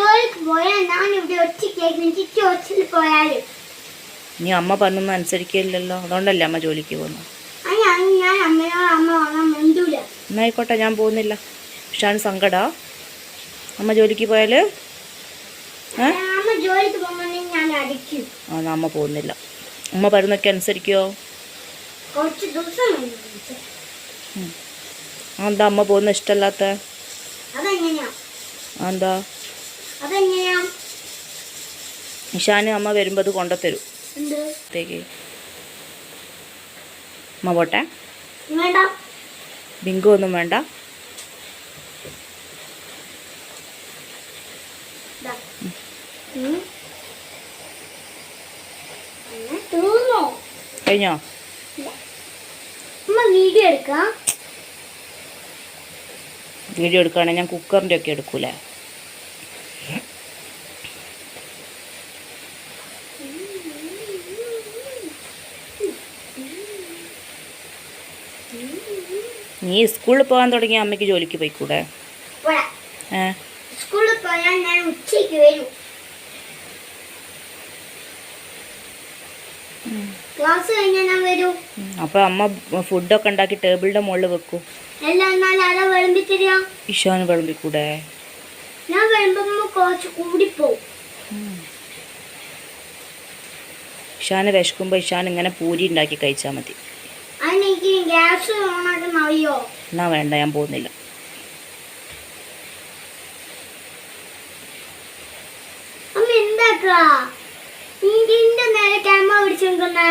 ജോലിക്ക് പോയാൽ ഞാൻ ഇവിടെ ഒറ്റയ്ക്ക് ചിറ്റി ഒച്ചിൽ പോയാലും. നീ അമ്മ പറഞ്ഞൊന്നും അനുസരിക്കില്ലല്ലോ. അതുകൊണ്ടല്ലേ അമ്മ ജോലിക്ക് പോകുന്നു ഞാൻ അമ്മയോട് അമ്മ വന്നാൽ മിണ്ടൂല. എന്നായിക്കോട്ടെ ഞാൻ പോകുന്നില്ല. ഇഷാന് സങ്കട. അമ്മ ജോലിക്ക് പോയാൽ ഏ? അമ്മ ജോലിക്ക് പോകുമ്പോൾ ഞാൻ അടിക്കും. ആ അമ്മ പോകുന്നില്ല. അമ്മ പറയുന്നൊക്കെ അനുസരിക്കോ? കുറച്ച് ദിവസം എന്താ അമ്മ പോകുന്ന ഇഷ്ടമല്ലാത്ത? അതെങ്ങനെയാ? എന്താ അതെങ്ങനെയാ? ഇഷാന് അമ്മ വരുമ്പോൾ അത് കൊണ്ടുത്തരും. അമ്മ പോട്ടെ. ബിങ്കു ഒന്നും വേണ്ട. കഴിഞ്ഞോ? വീഡിയോ എടുക്കാം. വീഡിയോ എടുക്കുകയാണെങ്കിൽ ഞാൻ കുക്കറിന്റെ ഒക്കെ എടുക്കൂലേ? നീ സ്കൂളിൽ പോകാൻ തുടങ്ങി അമ്മയ്ക്ക് ജോലിക്ക് പോയിക്കൂടെ? കൂടെ സ്കൂളിൽ പോയാൽ ഞാൻ ഉച്ചയ്ക്ക് വരും. ക്ലാസ് കഴിഞ്ഞാൽ ഞാൻ വരും. അപ്പോൾ അമ്മ ഫുഡൊക്കെ ഉണ്ടാക്കി ടേബിളിന്റെ മുകളിൽ വെക്കും. ഇഷാന് വിളമ്പിക്കൂടെ? ഞാൻ കുറച്ച് കൂടിപ്പോവും. ഇഷാന് വിശക്കുമ്പോ ഇഷാൻ ഇങ്ങനെ പൂരി ഉണ്ടാക്കി കഴിച്ചാൽ മതി. ഗ്യാസ് ഓണാക്കുന്ന അറിയോ എന്നാ വേണ്ട ഞാൻ പോകുന്നില്ല. അമ്മ എന്താക്കാ ഇതിന്റെ നേരെ ക്യാമറ പിടിച്ചു നിൽക്കുന്നേ